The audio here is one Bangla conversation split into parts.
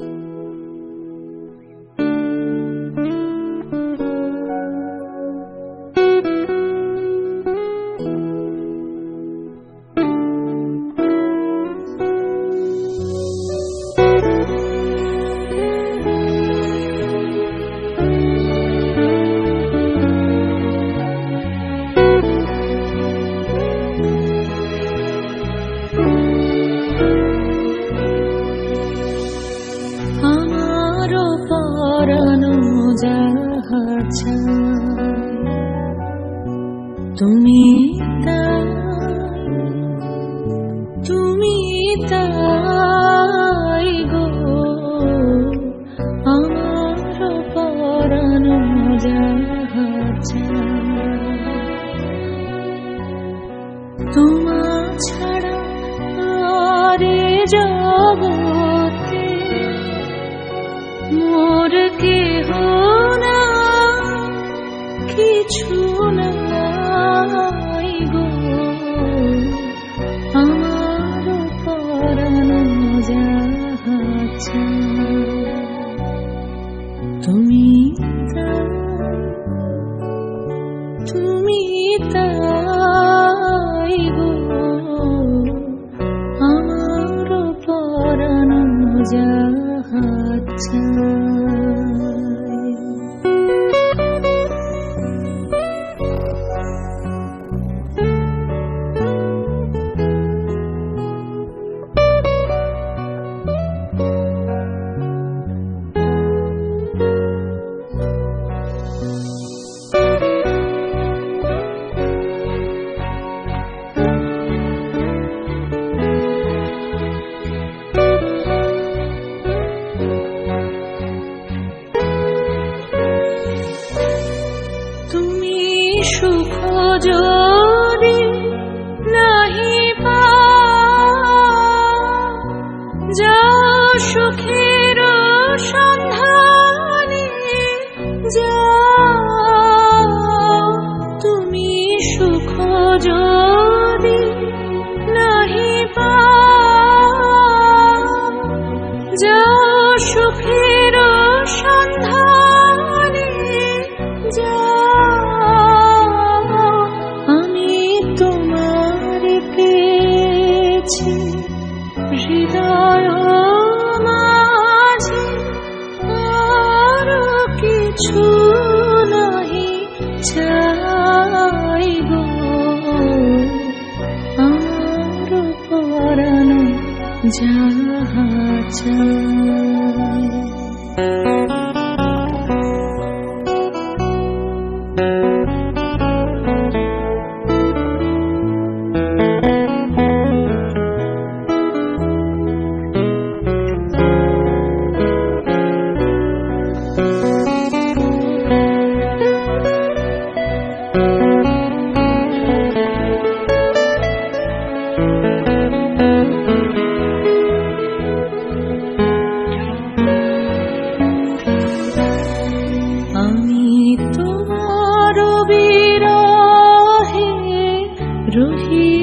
আমার তুমি তাই তুমি তাই গো আমার পরানো তোমা ছাড়া আরে জগতে মোর কেহ না কিছু নাই তুমি তুমি তাই আমার পরানো যাহা সুখ যদি নাহি পাও, যাহা চাই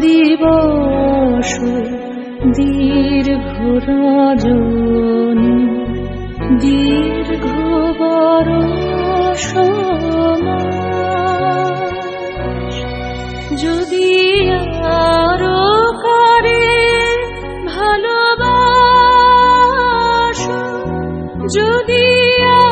দিবস দীর্ঘ রজনী দীর্ঘ বরষ। যদি আরও করে ভালোবাস যদি আর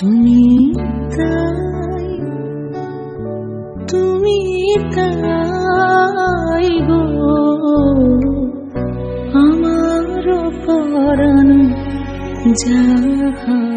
তুমি তাই তুমি তাই গো আমার পরাণ যাহা।